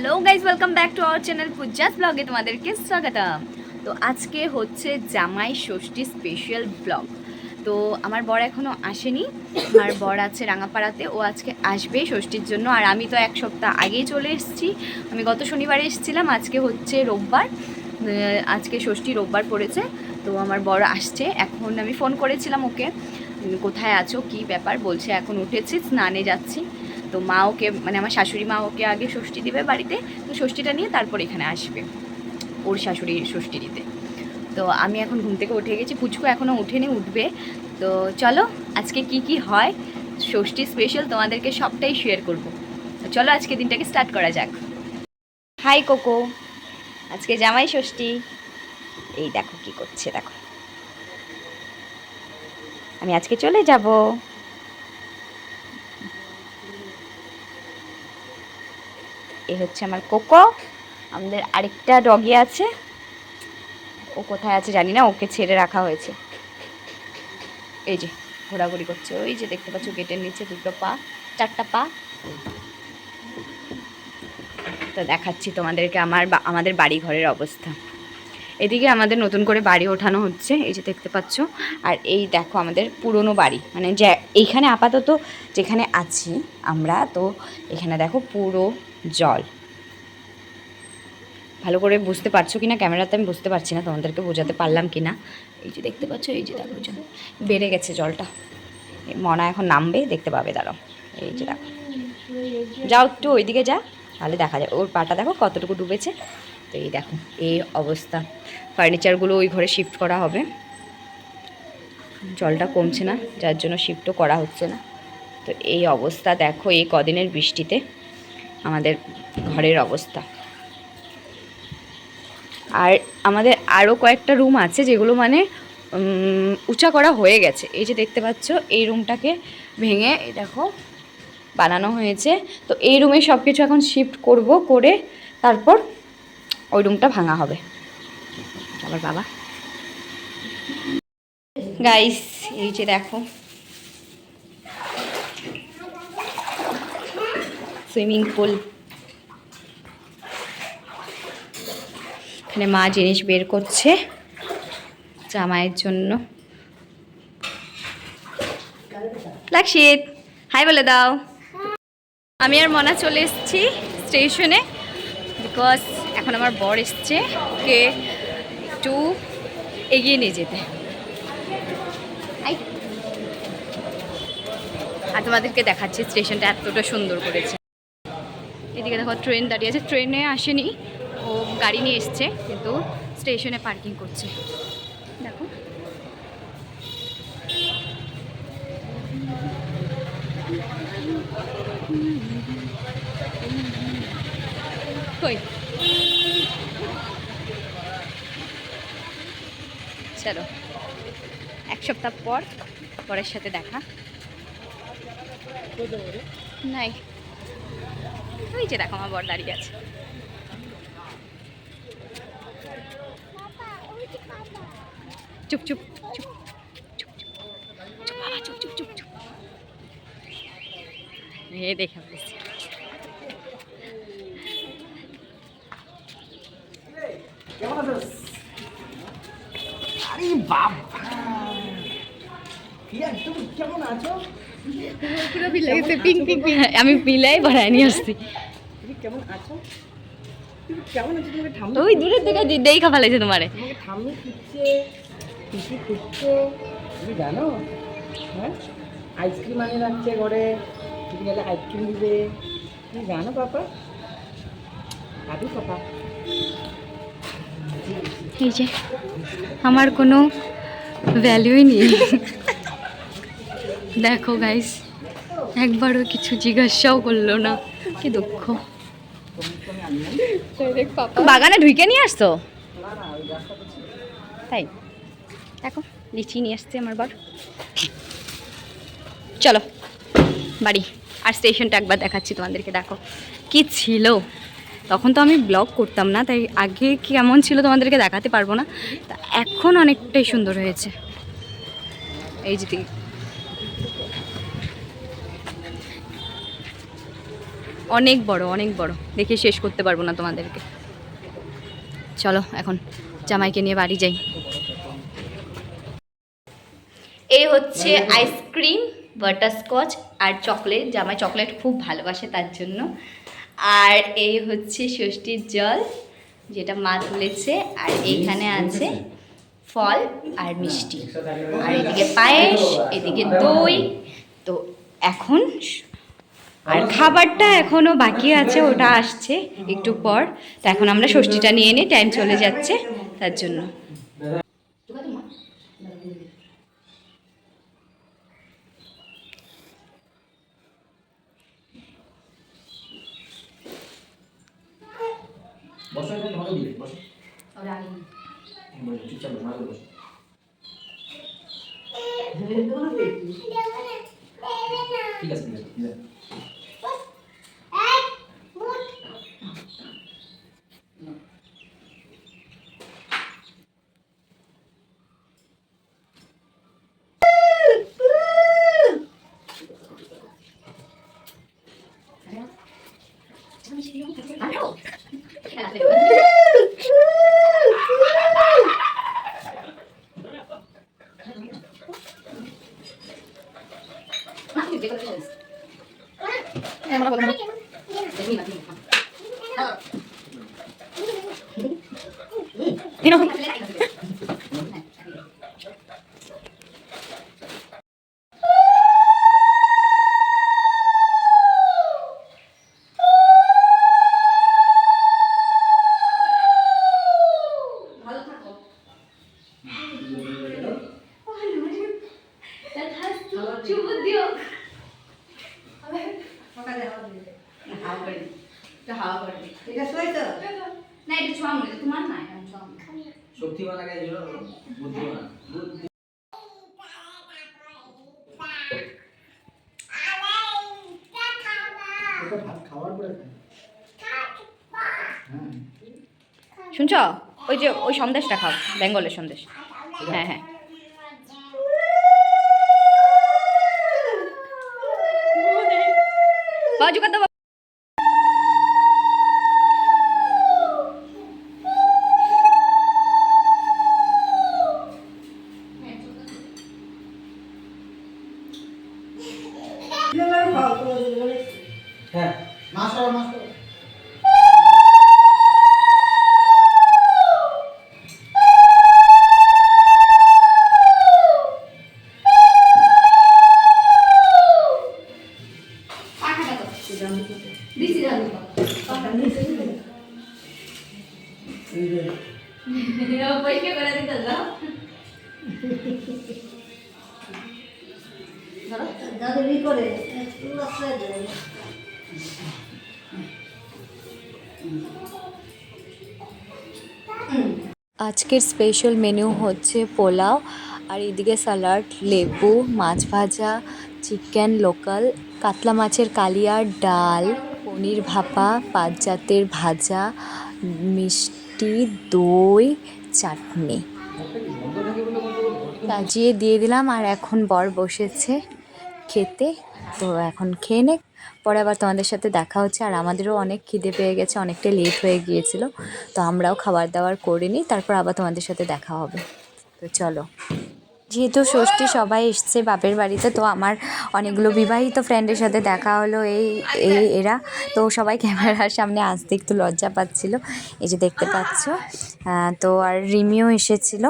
Hello guys welcome back to our channel Puja's ব্লগে তোমাদেরকে স্বাগতম। তো আজকে হচ্ছে জামাই ষষ্ঠী স্পেশাল ব্লগ তো আমার বর এখনও আসেনি, আমার বর আছে রাঙাপাড়াতে, ও আজকে আসবে ষষ্ঠীর জন্য। আর আমি তো এক সপ্তাহ আগেই চলে এসেছি। আমি গত শনিবারে এসেছিলাম, আজকে হচ্ছে রোববার। আজকে ষষ্ঠী রোববার পড়েছে, তো আমার বর আসছে। এখন আমি ফোন করেছিলাম ওকে কোথায় আছো, কি ব্যাপার? বলছে এখন উঠেছি, স্নানে যাচ্ছি। তো মা ওকে মানে আমার শাশুড়ি মা ওকে আগে ষষ্ঠী দিবে বাড়িতে, তো ষষ্ঠীটা নিয়ে তারপর এখানে আসবে ওর শাশুড়ির ষষ্ঠী দিতে। তো আমি এখন ঘুম থেকে উঠে গেছি, পুচকু এখনও উঠেনি, উঠবে। তো চলো, আজকে কি কি হয়, ষষ্ঠী স্পেশাল তোমাদেরকে সবটাই শেয়ার করব। চলো আজকে দিনটাকে স্টার্ট করা যাক। Hi Coco. আজকে জামাই ষষ্ঠী। এই দেখো কি করছে, দেখো। আমি আজকে চলে যাব। এ হচ্ছে আমার কোকো। আমাদের আরেকটা ডগি আছে। ও কোথায় আছে জানি না, ওকে ছেড়ে রাখা হয়েছে। এই যে, ঘোরাঘুরি করছে। ওই যে দেখতে পাচ্ছ, গেটের নিচে দুটো পা, চারটা পা। তো দেখাচ্ছি তোমাদেরকে আমার আমাদের বাড়ি ঘরের অবস্থা। এদিকে আমাদের নতুন করে বাড়ি ওঠানো হচ্ছে, এই যে দেখতে পাচ্ছ। আর এই দেখো আমাদের পুরনো বাড়ি। মানে যে, এইখানে আপাতত যেখানে আছি আমরা, তো এখানে দেখো পুরো জল। ভালো করে বুঝতে পারছ কি না ক্যামেরাতে আমি বুঝতে পারছি না, তোমাদেরকে বোঝাতে পারলাম কি না এই যে দেখতে পাচ্ছ, এই যে দেখো জল। বেড়ে গেছে জলটা। মনা এখন নামবে, দেখতে পাবে, দাঁড়াও। এই যে দেখো। যাও একটু ওইদিকে যা, তাহলে দেখা যায়। ওর পাটা দেখো কতটুকু ডুবেছে। তো এই দেখো, এই অবস্থা। ফার্নিচারগুলো ওই ঘরে শিফট করা হবে। জলটা কমছে না, যার জন্য শিফটও করা হচ্ছে না। তো এই অবস্থা দেখো এই কদিনের বৃষ্টিতে। আমাদের ঘরের অবস্থা। আর আমাদের আরও কয়েকটা রুম আছে যেগুলো মানে উঁচা করা হয়ে গেছে। এই যে দেখতে পাচ্ছ, এই রুমটাকে ভেঙে দেখো, বানানো হয়েছে। তো এই রুমে সব কিছু এখন শিফট করব করে তারপর ওই রুমটা ভাঙা হবে। আবার বাবা। গাইস এই যে দেখো সুইমিং পুল। এখানে মা জিনিস বের করছে জামাইয়ের জন্য। লাক্ষিত হাই বলে দাও। আমি আর মনা চলে এসেছি স্টেশনে বিকজ এখন আমার বর এসছে কে একটু এগিয়ে নিয়ে যেতে। আর তোমাদেরকে দেখাচ্ছি স্টেশনটা এতটা সুন্দর করেছে। এদিকে দেখো ট্রেন দাঁড়িয়ে আছে। ট্রেনে আসেনি ও গাড়ি নিয়ে এসছে কিন্তু স্টেশনে পার্কিং করছে। দেখো। কই? চলো। এক সপ্তাহ পর পরের সাথে দেখা। নাই। ওই যে দেখো, আমার বর দাঁড়িয়ে আছে। চুপ চুপ চুপ চুপ চুপ। বাবা, চুপ এ দেখা পেয়েছি আরে বাবা কেমন আছো? আমি পিলাই বাড়ায় নিয়ে আসছি। কেমন আছো? কেমন আছো? তোমাকে ঠাম্মি ওই দূরের থেকে দেখা ফেলেছে তোমারে। তোমাকে ঠাম্মি খুঁজছে পিসি খুঁজছে তুমি জানো? হ্যাঁ? আইসক্রিম আনিয়ে রাখছে ঘরে তুমি গেলে আইসক্রিম দিবে। তুমি জানো পাপা? দাদু পাপা? এই যে আমার কোনো ভ্যালুই নেই। দেখো গাইস একবারও কিছু জিজ্ঞাসাও করল না। কি দুঃখ। বাগানে ঢুকে নিয়ে আসতো তাই? দেখো, লিচি নিয়ে আসছে আমার বার। চলো, বাড়ি। আর স্টেশনটা একবার দেখাচ্ছি তোমাদেরকে, দেখো। কি ছিল? তখন তো আমি ব্লগ করতাম না, তাই আগে কেমন ছিল তোমাদেরকে দেখাতে পারব না। তা এখন অনেকটাই সুন্দর হয়েছে। এই যে অনেক বড় অনেক বড়। দেখে শেষ করতে পারব না তোমাদেরকে। চলো, এখন জামাইকে নিয়ে বাড়ি যাই। এই হচ্ছে আইসক্রিম, বাটারস্কচ আর চকলেট। জামাই চকলেট খুব ভালোবাসে তার জন্য। আর এই হচ্ছে ষষ্ঠীর জল, যেটা মা তুলেছে। আর এইখানে আছে ফল আর মিষ্টি। আর এদিকে পায়েস, এদিকে দই। তো এখন আর খাবারটা এখনও বাকি আছে ওটা আসছে একটু পর। তো এখন আমরা ষষ্ঠীটা নিয়ে নিই টাইম চলে যাচ্ছে তার জন্য। ঠিক আছে। ঠিক আছে ঠিক আছে না এটা ছোঁয়া মনে তোমার না এটা ছোঁয়া শক্তিমান আগে ছিল বুদ্ধিমান। বুদ্ধি খাওয়ার পরে শুনছ? ওই যে ওই সন্দেশটা খাও বেঙ্গলের সন্দেশ। হ্যাঁ হ্যাঁ। বাজু কত আজকের স্পেশাল মেনু হচ্ছে পোলাও, আর এদিকে স্যালাড লেবু, মাছ ভাজা চিকেন লোকাল কাতলা মাছের কালিয়ার ডাল, পনির ভাপা, পাঁচ জাতের ভাজা, মিষ্টি, দই, চাটনি। সাজিয়ে দিয়ে দিলাম, আর এখন বর বসেছে। খেতে। তো এখন খেয়ে নে। পরে আবার তোমাদের সাথে দেখা হচ্ছে। আর আমাদেরও অনেক খিদে পেয়ে গেছে, অনেকটা লেট হয়ে গিয়েছিল। তো আমরাও খাবার দাবার করে নিই, তারপর আবার তোমাদের সাথে দেখা হবে। তো চলো। যেহেতু ষষ্ঠী সবাই এসছে বাপের বাড়িতে, তো আমার অনেকগুলো বিবাহিত ফ্রেন্ডের সাথে দেখা হলো এই এই এরা। তো সবাই ক্যামেরার সামনে আসতে একটু লজ্জা পাচ্ছিল। এই যে দেখতে পাচ্ছ। তো আর রিমিও এসেছিল।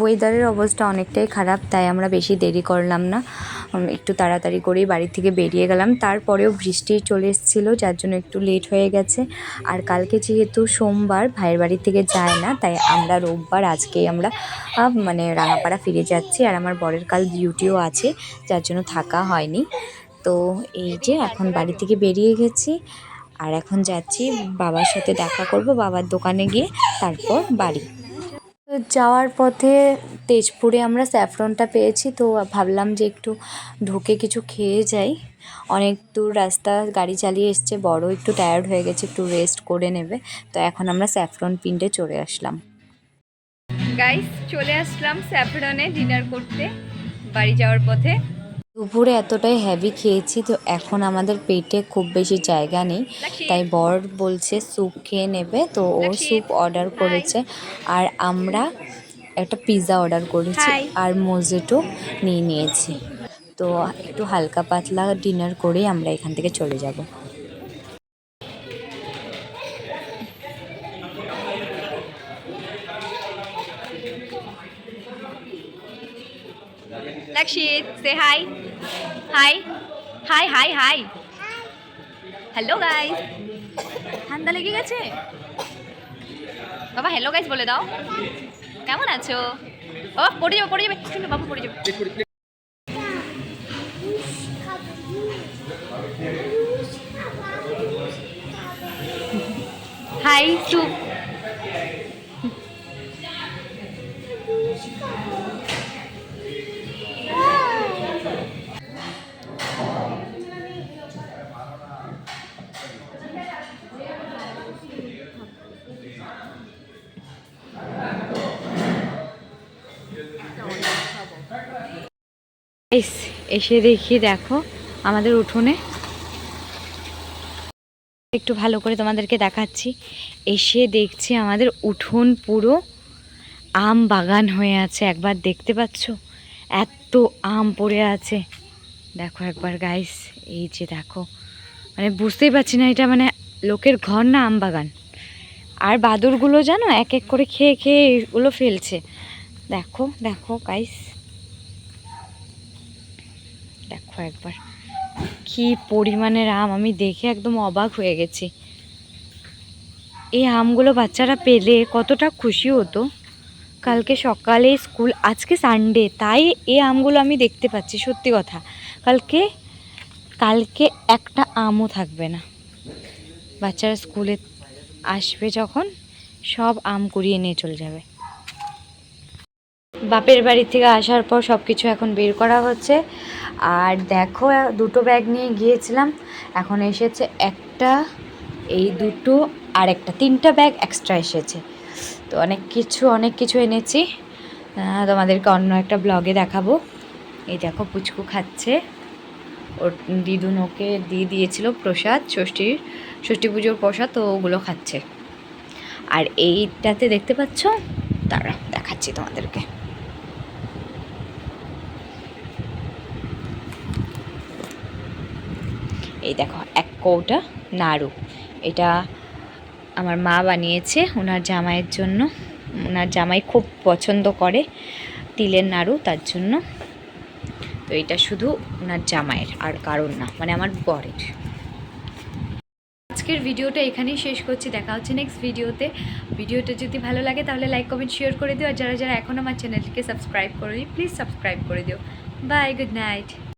ওয়েদারের অবস্থা অনেকটাই খারাপ, তাই আমরা বেশি দেরি করলাম না। একটু তাড়াতাড়ি করেই বাড়ি থেকে বেরিয়ে গেলাম। তারপরেও বৃষ্টি চলে এসেছিল, যার জন্য একটু লেট হয়ে গেছে। আর কালকে যেহেতু সোমবার, ভাইয়ের বাড়ি থেকে যায় না, তাই আমরা রোববার আজকেই আমরা মানে রাঙাপাড়া ফিরে যাচ্ছি। আর আমার বরের কাল ডিউটিও আছে, যার জন্য থাকা হয়নি। তো এই যে এখন বাড়ি থেকে বেরিয়ে গেছি। আর এখন যাচ্ছি, বাবার সাথে দেখা করব, বাবার দোকানে গিয়ে, তারপর বাড়ি। যাওয়ার পথে তেজপুরে আমরা স্যাফরনটা পেয়েছি, তো ভাবলাম যে একটু ঢুকে কিছু খেয়ে যাই। অনেক দূর রাস্তা, গাড়ি চালিয়ে এসছে, বড় একটু টায়ার্ড হয়ে গেছে, একটু রেস্ট করে নেবে। তো এখন আমরা স্যাফরন পিন্ডে চলে আসলাম। গাইস চলে আসলাম স্যাফরনে ডিনার করতে, বাড়ি যাওয়ার পথে। দুপুরে এতটাই হ্যাভি খেয়েছি তো এখন আমাদের পেটে খুব বেশি জায়গা নেই। তাই বর বলছে স্যুপ খেয়ে নেবে তো ও স্যুপ অর্ডার করেছে। আর আমরা একটা পিৎজা অর্ডার করেছি আর মোজেটো নিয়ে নিয়েছি। তো একটু হালকা পাতলা ডিনার করেই আমরা এখান থেকে চলে যাব। Lakshit, say hi. Hi. Hi, hi, hi. Hello guys ঠান্ডা লেগে গেছে? বাবা হ্যালো গাইস বলে দাও। কেমন আছো? বাবা পড়ে যাবে পড়ে যাবে। শুনো বাবু পড়ে যাবে। হাই সুপ এস দেখি দেখো আমাদের উঠোনে। একটু ভালো করে তোমাদেরকে দেখাচ্ছি। এসে দেখছি আমাদের উঠোন পুরো আম বাগান হয়ে আছে। একবার দেখতে পাচ্ছ? এত আম পড়ে আছে। দেখো একবার গাইস এই যে দেখো। মানে বুঝতেই পারছি না এটা মানে লোকের ঘর না আম বাগান। আর বাদুরগুলো জানো, এক এক করে খেয়ে খেয়ে এগুলো ফেলছে। দেখো দেখো গাইস দেখো একবার। কি পরিমাণের আম, আমি দেখে একদম অবাক হয়ে গেছি। এই আমগুলো বাচ্চারা পেলে কতটা খুশি হতো। কালকে সকালে স্কুল, আজকে সানডে, তাই এই আমগুলো আমি দেখতে পাচ্ছি, সত্যি কথা। কালকে কালকে একটা আমও থাকবে না। বাচ্চারা স্কুলে আসবে যখন, সব আম কুড়িয়ে নিয়ে চলে যাবে। বাপের বাড়ি থেকে আসার পর সব কিছু এখন বের করা হচ্ছে। আর দেখো, দুটো ব্যাগ নিয়ে গিয়েছিলাম। এখন এসেছে একটা, এই দুটো আর একটা। তিনটা ব্যাগ এক্সট্রা এসেছে। তো অনেক কিছু অনেক কিছু এনেছি। তোমাদেরকে অন্য একটা ব্লগে দেখাবো। এই দেখো, পুচকু খাচ্ছে। ওর দিদুন ওকে দিয়ে দিয়েছিল প্রসাদ ষষ্ঠীর ষষ্ঠী পুজোর প্রসাদ, তো ওগুলো খাচ্ছে। আর এইটাতে দেখতে পাচ্ছ? তারা দেখাচ্ছি তোমাদেরকে। এই দেখো, এক কৌটা নাড়ু। এটা আমার মা বানিয়েছে ওনার জামাইয়ের জন্য। ওনার জামাই খুব পছন্দ করে তিলের নাড়ু, তার জন্য। তো এটা শুধু ওনার জামাইয়ের, আর কারণ না মানে আমার বরের। আজকের ভিডিওটা এখানেই শেষ করছি, দেখা হচ্ছে নেক্সট ভিডিওতে। ভিডিওটা যদি ভালো লাগে তাহলে লাইক কমেন্ট শেয়ার করে দিও। আর যারা যারা এখন আমার চ্যানেলটিকে সাবস্ক্রাইব করোনি প্লিজ সাবস্ক্রাইব করে দিও। Bye good night